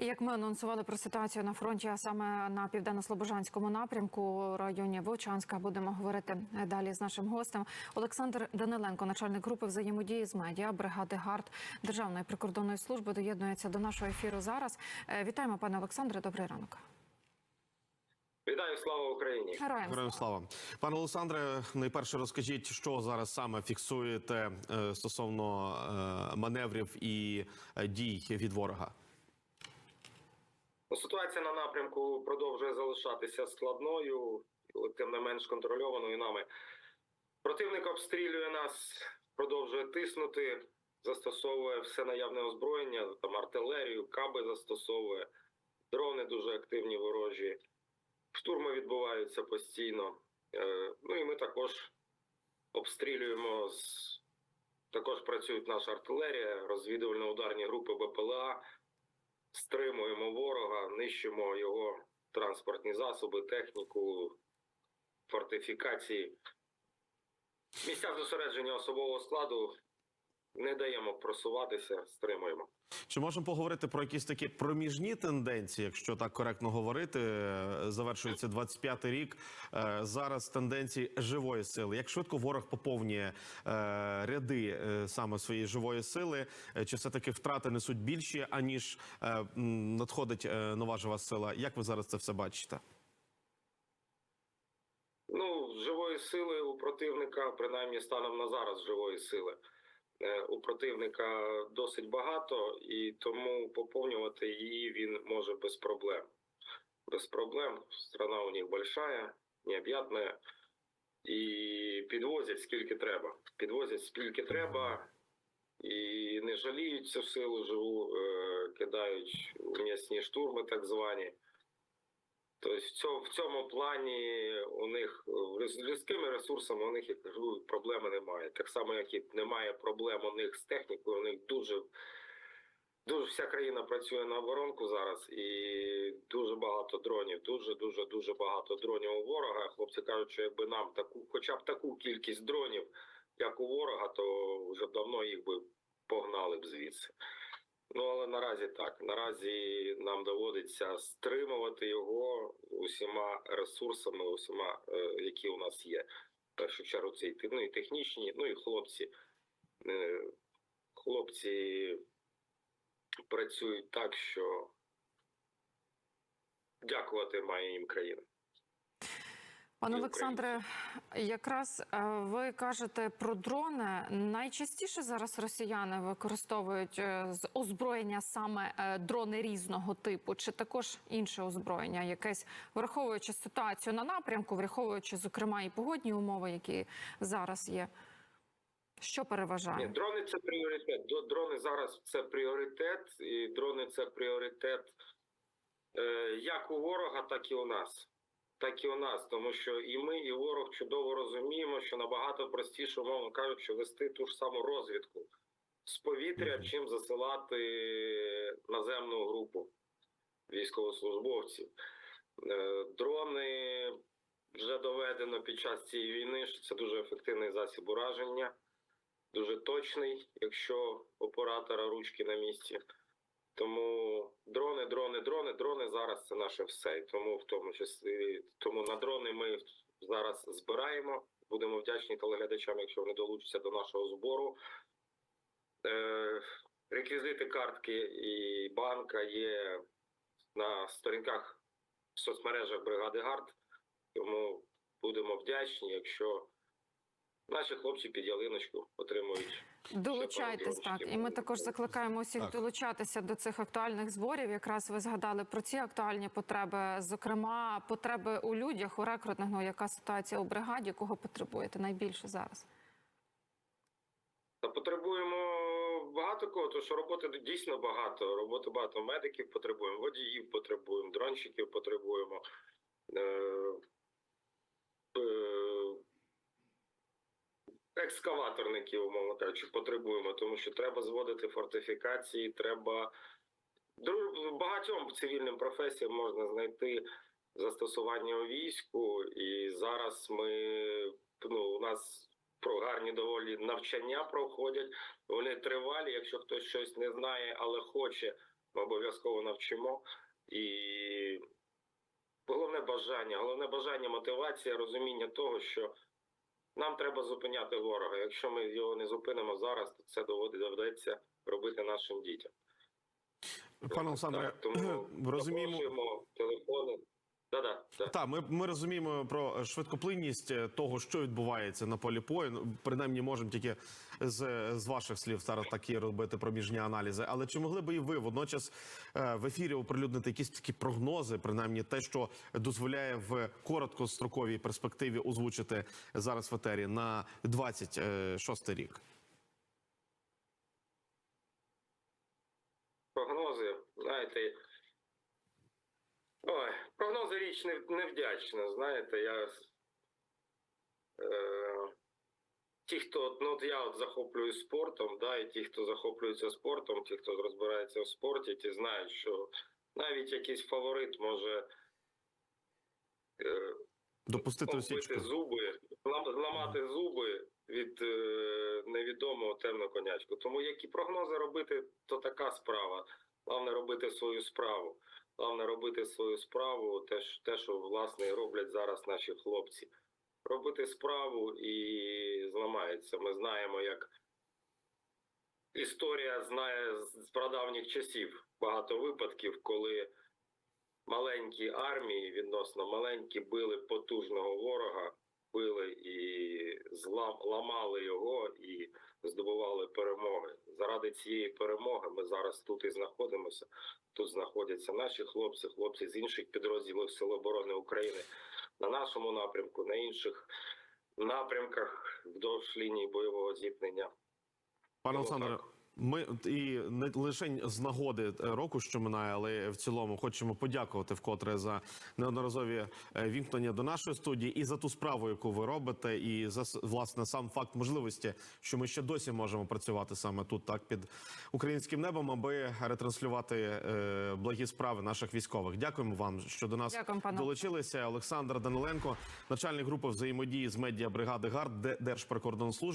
І як ми анонсували про ситуацію на фронті, а саме на південно-слобожанському напрямку у районі Вовчанська, будемо говорити далі з нашим гостем. Олександр Даниленко, начальник групи взаємодії з медіа бригади ГАРД Державної прикордонної служби, доєднується до нашого ефіру зараз. Е, Вітаємо, пане Олександре. Добрий ранок. Вітаю, слава Україні! Героям Героям слава пане Олександре. Найперше розкажіть, що зараз саме фіксуєте е, стосовно е, маневрів і дій від ворога. Ну, Ситуація на напрямку продовжує залишатися складною, тим не менш контрольованою нами. Противник обстрілює нас, продовжує тиснути, застосовує все наявне озброєння, там артилерію, каби застосовує, дрони дуже активні ворожі. Штурми відбуваються постійно. Е, Ну і ми також обстрілюємо з також працюють наша артилерія, розвідувально-ударні групи БПЛА. Стримуємо ворога, нищимо його транспортні засоби, техніку, фортифікації. Місця зосередження особового складу не даємо просуватися, стримуємо. Чи можемо поговорити про якісь такі проміжні тенденції, якщо так коректно говорити? Завершується 25-й рік. Е, Зараз тенденції живої сили. Як швидко ворог поповнює е, ряди е, саме своєї живої сили? Чи все таки втрати несуть більші аніж надходить нова жива сила? Як ви зараз це все бачите? Ну, живої сили у противника, принаймні станом на зараз живої сили. Е, У противника досить багато, і тому поповнювати її він може без проблем. Без проблем. Страна у них большая, необ'ятна. І підвозять скільки треба. Підвозять скільки треба, і не жаліють цю силу живу, е, кидають м'ясні штурми, так звані. Тобто в цьому, плані у них е, з людськими ресурсами у них я кажу, проблеми немає. Так само, як і немає проблем у них з технікою. У них дуже дуже вся країна працює на оборонку зараз, і дуже багато дронів. Дуже дуже дуже багато дронів у ворога. Хлопці кажуть, що якби нам таку, хоча б таку кількість дронів, як у ворога, то вже давно їх би погнали б звідси. Ну але наразі так. Наразі нам доводиться стримувати його усіма ресурсами, усіма, е, які у нас є. В першу чергу це і ну, і технічні, ну і хлопці. Е, Хлопці працюють так, що дякувати має їм країна. Пане Олександре, якраз е, ви кажете про дрони. Найчастіше зараз росіяни використовують е, з озброєння саме е, дрони різного типу, чи також інше озброєння, якесь враховуючи ситуацію на напрямку, враховуючи зокрема і погодні умови, які зараз є. Що Ні, переважає? дрони це пріоритет. Дрони зараз це пріоритет, і дрони це пріоритет як у ворога, так і у нас. Так і у нас, тому що і ми, і ворог чудово розуміємо, що набагато простіше, умовно кажучи, вести ту ж саму розвідку з повітря, чим засилати наземну групу військовослужбовців. Е, Дрони вже доведено під час цієї війни, що це дуже ефективний засіб ураження дуже точний, якщо оператора ручки на місці. Тому дрони, дрони, дрони, дрони зараз це наше все. Тому в тому числі тому на дрони ми зараз збираємо. Будемо вдячні телеглядачам, якщо вони долучаться до нашого збору. Е, реквізити картки і банка є на сторінках в соцмережах бригади ГАРД. Тому будемо вдячні, якщо наші хлопці під ялиночку отримують Долучайтесь так, і ми також закликаємо усіх Так. долучатися до цих актуальних зборів. Якраз ви згадали про ці актуальні потреби, зокрема потреби у людях, у рекрутних. Ну яка ситуація у бригаді, кого потребуєте найбільше зараз? Та потребуємо багато кого, тому що роботи дійсно багато. Роботи багато медиків потребуємо, водіїв потребуємо, дронщиків потребуємо. Е, е, екскаваторників, умовно кажучи, потребуємо, тому що треба зводити фортифікації, треба багатьом цивільним професіям можна знайти застосування у війську, і зараз ми ну, у нас про гарні доволі навчання проходять. Вони тривалі. Якщо хтось щось не знає, але хоче Ми обов'язково навчимо. І головне бажання, головне бажання, мотивація, розуміння того, що нам треба зупиняти ворога. Якщо ми його не зупинимо зараз, то це доведеться робити нашим дітям. Пане Олександре, тому розуміємо. телефони. Да-да, да. Так, ми, ми розуміємо про швидкоплинність е, того, що відбувається на полі бою. Ну, Принаймні, можемо тільки з, з ваших слів зараз такі робити проміжні аналізи. Але чи могли би і ви водночас е, в ефірі оприлюднити якісь такі прогнози, принаймні те, що дозволяє в короткостроковій перспективі озвучити зараз в етері на 26 рік? прогнози, знаєте. Ой, прогнози річ невдячна, знаєте, я. Е, ті, хто, ну от я от захоплююсь спортом, да, і ті, хто захоплюється спортом, ті, хто розбирається в спорті, ті знають, що навіть якийсь фаворит може е, Допустити осічку? зуби, злам- зламати зуби від е, невідомого темного конячку. Тому які прогнози робити, то така справа. Головне робити свою справу. Головне робити свою справу, те, те, що власне роблять зараз наші хлопці. Робити справу і зламається. Ми знаємо, як історія знає з прадавніх часів багато випадків, коли маленькі армії, відносно маленькі, били потужного ворога, били і злам, ламали його і здобували перемоги. Заради цієї перемоги ми зараз тут і знаходимося. Тут знаходяться наші хлопці, хлопці з інших підрозділів Сил оборони України на нашому напрямку, на інших напрямках вдовж лінії бойового зіткнення. Пане Олександре. Ми і не лише з нагоди е, року, що минає, але в цілому хочемо подякувати вкотре за неодноразові е, вімкнення до нашої студії і за ту справу, яку ви робите, і за власне сам факт можливості, що ми ще досі можемо працювати саме тут, так під українським небом, аби ретранслювати е, благі справи наших військових. Дякуємо вам, що до нас пане долучилися. Олександр Даниленко, начальник групи взаємодії з медіа бригади ГАРД Де- Держприкордонслужби.